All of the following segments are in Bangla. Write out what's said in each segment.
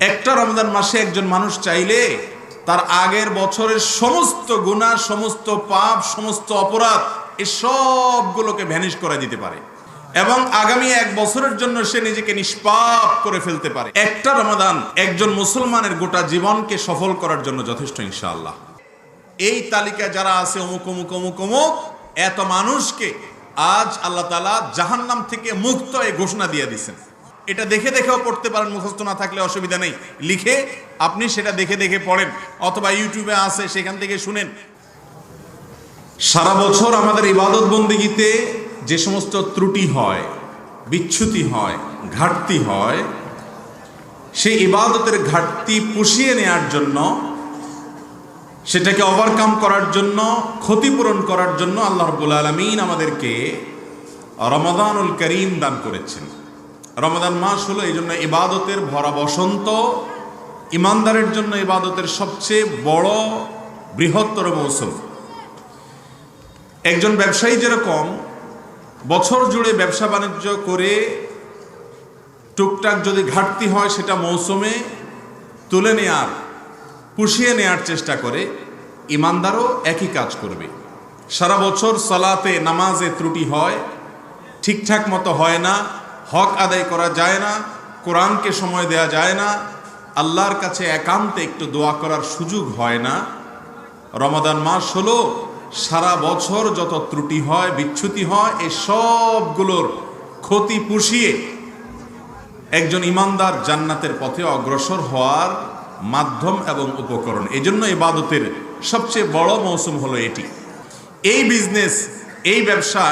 একটা রমজান মাসে একজন মানুষ চাইলে তার আগের বছরের সমস্ত গুনাহ, সমস্ত পাপ, সমস্ত অপরাধ এই সবগুলোকে ভ্যানিশ করে দিতে পারে। এবং আগামী এক বছরের জন্য সে নিজেকে নিষ্পাপ করে ফেলতে পারে। একটা রমাদান একজন মুসলমানের গোটা জীবনকে সফল করার জন্য যথেষ্ট, ইনশাআল্লাহ। এই তালিকায় যারা আছে, অমুক অমুক অমুক অমুক, এত মানুষকে আজ আল্লাহ তালা জাহান্নাম থেকে মুক্ত এই ঘোষণা দিয়ে দিচ্ছেন এটা দেখে দেখেও পড়তে পারেন, মুখস্থ না থাকলে অসুবিধা নেই। লিখে আপনি সেটা দেখে দেখে পড়েন, অথবা ইউটিউবে আছে, সেখান থেকে শুনেন। সারা বছর আমাদের ইবাদত বন্দিগিতে যে সমস্ত ত্রুটি হয় বিচ্যুতি হয়, ঘাটতি হয়, সেই ইবাদতের ঘাটতি পুষিয়ে নেয়ার জন্য, সেটাকে ওভারকাম করার জন্য, ক্ষতিপূরণ করার জন্য আল্লাহ রবুল আলমিন আমাদেরকে রমাদানুল করিম দান করেছেন। রমাদান মাস হলো এই জন্য ইবাদতের ভরা বসন্ত। ইমানদারের জন্য ইবাদতের সবচেয়ে বড় বৃহত্তর মৌসুম। একজন ব্যবসায়ী যেরকম, বছর জুড়ে ব্যবসা বাণিজ্য করে টুকটাক যদি ঘাটতি হয় সেটা মৌসুমে তুলে নেয়ার, পুষিয়ে নেয়ার চেষ্টা করে, ইমানদারও একই কাজ করবে। সারা বছর সলাতে, নামাজে ত্রুটি হয়, ঠিকঠাক মতো হয় না হক আদায় করা যায় না, কোরআনকে সময় দেয়া যায় না, আল্লাহর কাছে একান্তে একটু দোয়া করার সুযোগ হয় না। রমাদান মাস হলো, সারা বছর যত ত্রুটি হয় বিচ্যুতি হয়, এই সবগুলোর ক্ষতি পুষিয়ে একজন ইমানদার জান্নাতের পথে অগ্রসর হওয়ার মাধ্যম এবং উপকরণ। এই জন্য ইবাদতের সবচেয়ে বড় মৌসুম হলো এটি। এই বিজনেস এই ব্যবসা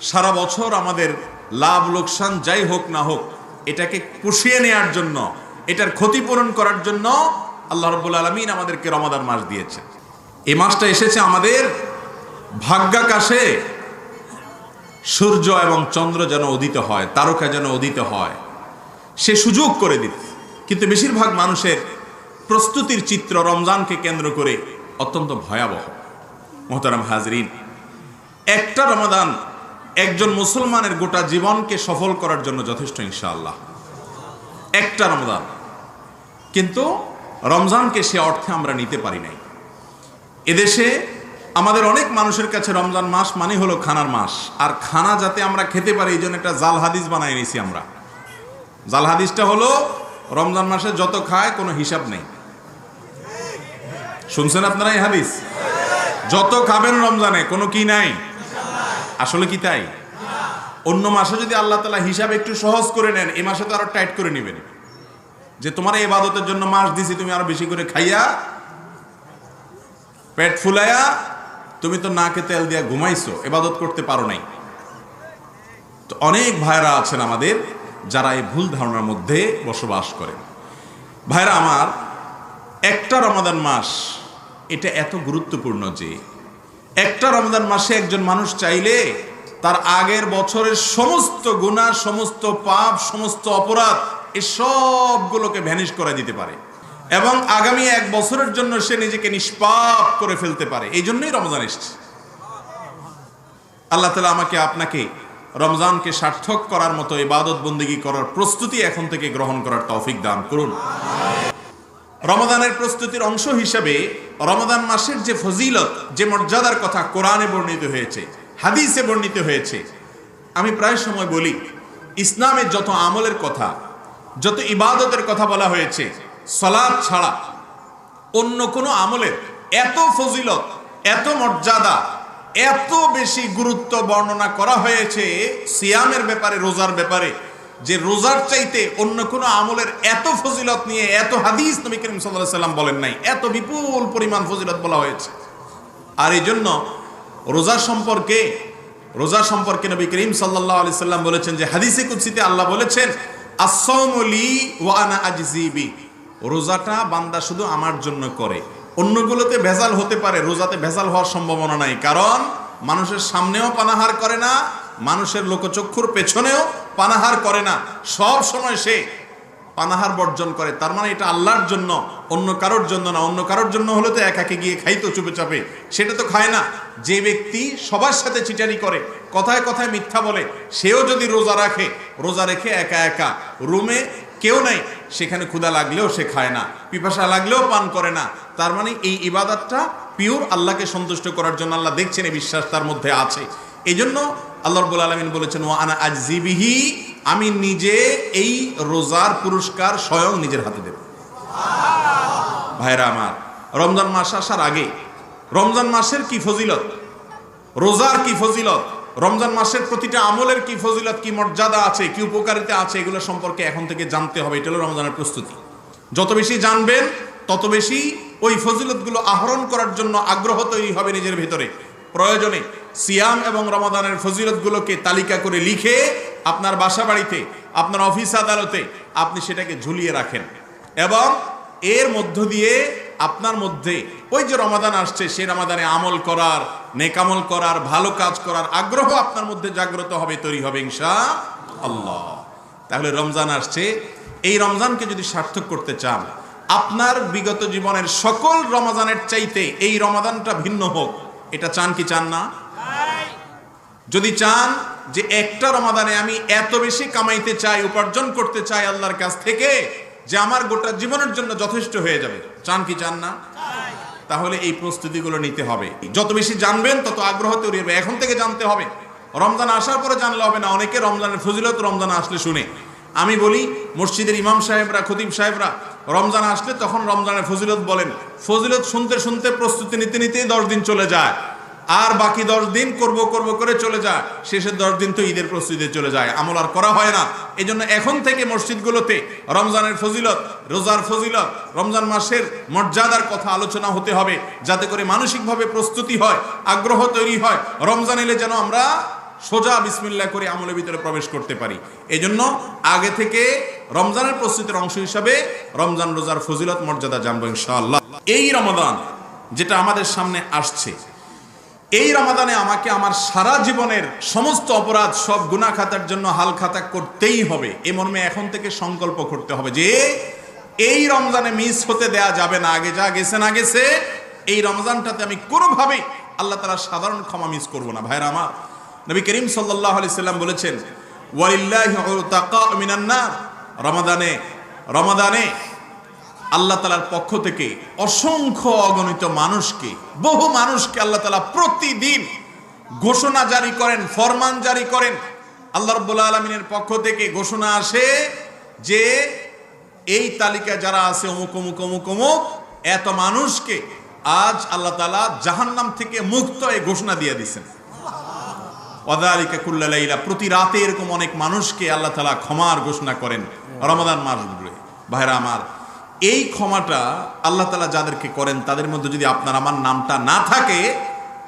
সারা বছর আমাদের লাভ, লোকসান, যাই হোক না হোক, এটাকে পুষিয়ে নেয়ার জন্য, এটার ক্ষতিপূরণ করার জন্য আল্লাহ রব্বুল আলমিন আমাদেরকে রমাদান মাস দিয়েছে। এই মাসটা এসেছে আমাদের ভাগ্যাকাশে সূর্য এবং চন্দ্র যেন উদিত হয়, তারকা যেন উদিত হয়। সে সুযোগ করে দিতে। কিন্তু বেশিরভাগ মানুষের প্রস্তুতির চিত্র রমজানকে কেন্দ্র করে অত্যন্ত ভয়াবহ। মোহতারাম হাজরিন, একটা রমাদান একজন মুসলমানের গোটা জীবনকে সফল করার জন্য যথেষ্ট, ইনশাআল্লাহ। একটা রমজান। কিন্তু রমজানকে সে অর্থে আমরা নিতে পারি নাই। এদেশে আমাদের অনেক মানুষের কাছে রমজান মাস মানে হলো খানার মাস। আর খানা যাতে আমরা খেতে পারি, এই জন্য একটা জাল হাদিস বানাই নিয়েছি আমরা। জাল হাদিসটা হলো, রমজান মাসে যত খায়, কোনো হিসাব নেই। শুনছেন আপনারা এই হাদিস? যত খাবেন রমজানে, কোনো কি নাই? আসলে কি তাই? অন্য মাসে যদি আল্লাহ তালা হিসাব একটু সহজ করে নেন এই মাসে তো আরও টাইট করে নেবেন। যে তোমার এই ইবাদতের জন্য মাস দিছি, তুমি আরও বেশি করে খাইয়া, পেট ফুলাইয়া, তুমি তো নাকে তেল দিয়া ঘুমাইছো এবাদত করতে পারো নাই। তো অনেক ভাইরা আছেন আমাদের, যারা এই ভুল ধারণার মধ্যে বসবাস করেন। ভাইরা আমার, একটা রমাদান মাস, এটা এত গুরুত্বপূর্ণ যে একটা রমজান মাসে একজন মানুষ চাইলে তার আগের বছরের সমস্ত গুনাহ, সমস্ত পাপ, সমস্ত অপরাধ এই সবগুলোকে ভ্যানিশ করে দিতে পারে। এবং আগামী এক বছরের জন্য সে নিজেকে নিষ্পাপ করে ফেলতে পারে। এই জন্যই রমজান এসছে। আল্লাহ তালা আমাকে আপনাকে রমজানকে সার্থক করার মতো ইবাদত বন্দিগি করার প্রস্তুতি এখন থেকে গ্রহণ করার তৌফিক দান করুন। রমাদানের প্রস্তুতির অংশ হিসেবে রমাদান মাসের যে ফজিলত, যে মর্যাদার কথা কোরআনে বর্ণিত হয়েছে, হাদিসে বর্ণিত হয়েছে, আমি প্রায় সময় বলি ইসলামের যত আমলের কথা, যত ইবাদতের কথা বলা হয়েছে সলাদ ছাড়া অন্য কোনো আমলের এত ফজিলত, এত মর্যাদা, এত বেশি গুরুত্ব বর্ণনা করা হয়েছে সিয়ামের ব্যাপারে, রোজার ব্যাপারে যে রোজার চাইতে অন্য কোনো আমলের এত ফজিলত নিয়ে, এত হাদিস নবী করিম সাল্লাহ সাল্লাম বলেন নাই, এত বিপুল পরিমাণ ফজিলত বলা হয়েছে। আর এই জন্য রোজা সম্পর্কে রোজা সম্পর্কে নবী করিম সাল্লাহ আলি সাল্লাম বলেছেন যে হাদিসে কুৎসিতে আল্লাহ বলেছেন আসলি ওয়ানা আজিবি রোজাটা বান্দা শুধু আমার জন্য করে। অন্যগুলোতে ভেজাল হতে পারে, রোজাতে ভেজাল হওয়ার সম্ভাবনা নাই। কারণ মানুষের সামনেও পানাহার করে না মানুষের লোকচক্ষুর পেছনেও পানাহার করে না। সব সময় সে পানাহার বর্জন করে। তার মানে এটা আল্লাহর জন্য, অন্য কারোর জন্য না। অন্য কারোর জন্য হলে তো একাকে গিয়ে খাইতো চুপে চাপে সেটা তো খায় না। যে ব্যক্তি সবার সাথে চিটারি করে, কথায় কথায় মিথ্যা বলে, সেও যদি রোজা রাখে, রোজা রেখে একা একা। রুমে কেউ নাই, সেখানে ক্ষুধা লাগলেও সে খায় না। পিপাসা লাগলেও পান করে না। তার মানে এই ইবাদতটা পিওর আল্লাহকে সন্তুষ্ট করার জন্য আল্লাহ দেখছেন, এই বিশ্বাস তার মধ্যে আছে। এই জন্য আল্লাহ রব্বুল আলমিন বলেছেন ও আনা আজিবিহি আমি নিজে এই রোজার পুরস্কার স্বয়ং নিজের হাতে দেব। ভাইরা আমার রমজান মাস আসার আগে রমজান মাসের কি ফজিলত? রোজার কি ফজিলত? রমজান মাসের প্রতিটা আমলের কি ফজিলত? কি মর্যাদা আছে? কি উপকারিতা আছে? এগুলো সম্পর্কে এখন থেকে জানতে হবে। এটা হলো রমজানের প্রস্তুতি। যত বেশি জানবেন তত বেশি ওই ফজিলতগুলো আহরণ করার জন্য আগ্রহ তৈরি হবে নিজের ভেতরে। প্রয়োজনে সিয়াম এবং রমাদানের ফজিলতগুলোকে তালিকা করে লিখে আপনার বাসা বাড়িতে আপনার অফিস আদালতে আপনি সেটাকে ঝুলিয়ে রাখেন। এবং এর মধ্য দিয়ে আপনার মধ্যে ওই যে রমাদান আসছে, সে রমাদানে আমল করার নেকামল করার, ভালো কাজ করার আগ্রহ আপনার মধ্যে জাগ্রত হবে, তৈরি হবে ইনশা আল্লাহ তাহলে রমজান আসছে। এই রমজানকে যদি সার্থক করতে চান, আপনার বিগত জীবনের সকল রমাদানের চাইতে এই রমাদানটা ভিন্ন হোক। এটা চান কি চান না? যদি চান যে একটা রমাদানে আমি এত বেশি কামাইতে চাই, উপার্জন করতে চাই আল্লাহর কাছ থেকে, যে আমার গোটা জীবনের জন্য যথেষ্ট হয়ে যাবে, চান কি চান না? তাহলে এই প্রস্তুতিগুলো নিতে হবে। যত বেশি জানবেন, তত আগ্রহ তৈরি হবে। এখন থেকে জানতে হবে। রমজান আসার পরে জানলে হবে না, অনেকে রমজানের ফজিলত রমজান আসলে শুনে। আমি বলি, মসজিদের ইমাম সাহেবরা, খতিব সাহেবরা, রমজান আসলে তখন রমজানের ফজিলত বলেন। ফজিলত শুনতে শুনতে প্রস্তুতি নিতে নিতেই দশ দিন চলে যায়। আর বাকি দশ দিন করব করব করে চলে যায়। শেষের দশ দিন তো ঈদের প্রস্তুতিতে চলে যায়। আমল আর করা হয় না। এই এখন থেকে মসজিদগুলোতে রমজানের ফজিলত, রোজার ফজিলত, রমজান মাসের মর্যাদার কথা আলোচনা হতে হবে, যাতে করে মানসিকভাবে প্রস্তুতি হয়, আগ্রহ তৈরি হয়। রমজান এলে যেন আমরা সোজা বিসমিল্লা করে আমলের ভিতরে প্রবেশ করতে পারি। এই জন্য আগে থেকে রমজানের প্রস্তুতির অংশ হিসাবে রমজান রোজার ফজিলত, মর্যাদা জানব ইনশাআল্লাহ। এই রমাদান যেটা আমাদের সামনে আসছে, এই রমাদানে আমাকে আমার সারা জীবনের সমস্ত অপরাধ, সব গুণা খাতার জন্য হাল খাতা করতেই হবে। এ মর্মে এখন থেকে সংকল্প করতে হবে যে, এই রমজানে মিস হতে দেয়া যাবে না। আগে যা গেছে না গেছে, এই রমজানটাতে আমি কোনোভাবেই আল্লাহ তালা সাধারণ ক্ষমা মিস করব না। ভাইরা আমার নবী করিম সাল্লাহ আলি সাল্লাম বলেছেন রমাদানে রমাদানে আল্লাহ তালার পক্ষ থেকে অসংখ্য অগণিত মানুষকে, বহু মানুষকে আল্লাহ তালা প্রতিদিন ঘোষণা জারি করেন, ফরমান জারি করেন। আল্লাহ রব্বুল আলমিনের পক্ষ থেকে ঘোষণা আসে যে, এই তালিকা যারা আছে অমুক অমুক অমুক অমুক, এত মানুষকে আজ আল্লাহ তালা জাহান্নাম থেকে মুক্ত এই ঘোষণা দিয়ে দিচ্ছেন ওয়াদালিকা কুল্লালাইলা প্রতি রাতে এরকম অনেক মানুষকে আল্লাহ তালা ক্ষমার ঘোষণা করেন। রমাদান মাসগুলো ভাইরা আমার, এই ক্ষমাটা আল্লাহ তালা যাদেরকে করেন, তাদের মধ্যে যদি আপনার আমার নামটা না থাকে,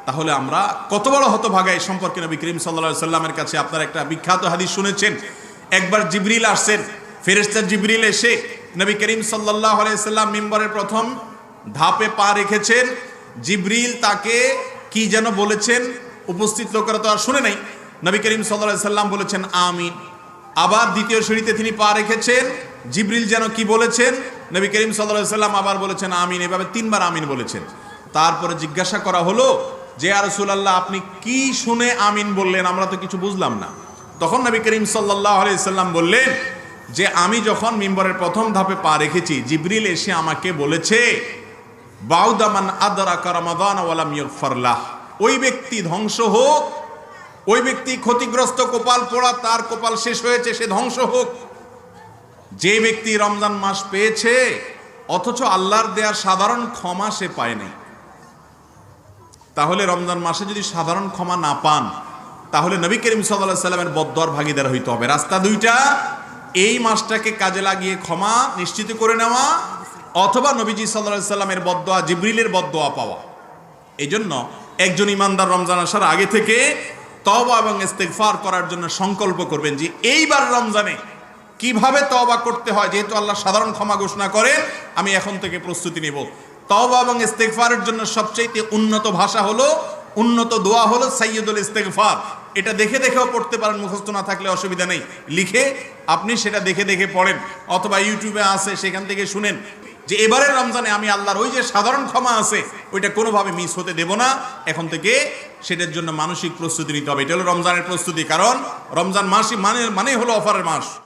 তাহলে আমরা কত বড় হতভাগা এই সম্পর্কে নবী করিম সাল্লা সাল্লামের কাছে আপনার একটা বিখ্যাত হাদিস শুনেছেন। একবার জিবরিল আসছেন ফেরেস্তার জিবরিল এসে নবী করিম সাল্লাহ আলাইসাল্লাম মিম্বরের প্রথম ধাপে পা রেখেছেন। জিবরিল তাকে কি যেন বলেছেন উপস্থিত লোকেরা তো আর শুনে নাই। নবী করিম সাল্লাহ সাল্লাম বলেছেন, আমিন। আবার দ্বিতীয় সিঁড়িতে তিনি পা রেখেছেন। জিবরিল যেন কি বলেছেন? নবী করিম সাল্লাহ সাল্লাম আবার বলেছেন, আমিন। এভাবে তিনবার আমিন বলেছেন। তারপরে জিজ্ঞাসা করা হলো যে আর আল্লাহ আপনি কি শুনে আমিন বললেন? আমরা তো কিছু বুঝলাম না। তখন নবী করিম সাল্লাহ আলাইসাল্লাম বললেন যে, আমি যখন মিম্বরের প্রথম ধাপে পা রেখেছি, জিবরিল এসে আমাকে বলেছে বাউদামান আদরা কারামাদান ওয়ালাম ইয়গফারলাহ ওই ব্যক্তি ধ্বংস হোক, ওই ব্যক্তি ক্ষতিগ্রস্ত কপাল পোড়া, তার কপাল শেষ হয়েছে, সে ধ্বংস হোক। যে ব্যক্তি রমজান মাস পেয়েছে, অথচ আল্লাহর দেয়ার সাধারণ ক্ষমা সে পায় নাই তাহলে রমজান মাসে যদি সাধারণ ক্ষমা না পান, তাহলে নবী করিম সাল্লাহ সাল্লামের বদ্দর ভাগিদার হইতে হবে। রাস্তা দুইটা, এই মাসটাকে কাজে লাগিয়ে ক্ষমা নিশ্চিত করে নেওয়া, অথবা নবীজি সাল্লাহ সাল্লামের বদোয়া জিব্রিলের বদোয়া পাওয়া। এই জন্য একজন ইমানদার রমজান আসার আগে থেকে তবা এবং ইস্তেকফার করার জন্য সংকল্প করবেন যে এইবার রমজানে কীভাবে তবা করতে হয়? যেহেতু আল্লাহ সাধারণ ক্ষমা ঘোষণা করেন, আমি এখন থেকে প্রস্তুতি নিব। তবা এবং ইস্তেকফারের জন্য সবচেয়ে উন্নত ভাষা হলো, উন্নত দোয়া হলো সাইয়দুল ইস্তেকফার এটা দেখে দেখেও পড়তে পারেন, মুখস্থ না থাকলে অসুবিধা নেই। লিখে আপনি সেটা দেখে দেখে পড়েন। অথবা ইউটিউবে আছে, সেখান থেকে শুনেন। যে এবারের রমজানে আমি আল্লাহর ওই যে সাধারণ ক্ষমা আছে, ওইটা কোনোভাবে মিস হতে দেব না। এখন থেকে সেটার জন্য মানসিক প্রস্তুতি নিতে হবে। এটা হলো রমজানের প্রস্তুতি। কারণ রমজান মাসই মানে মানে হলো অফারের মাস।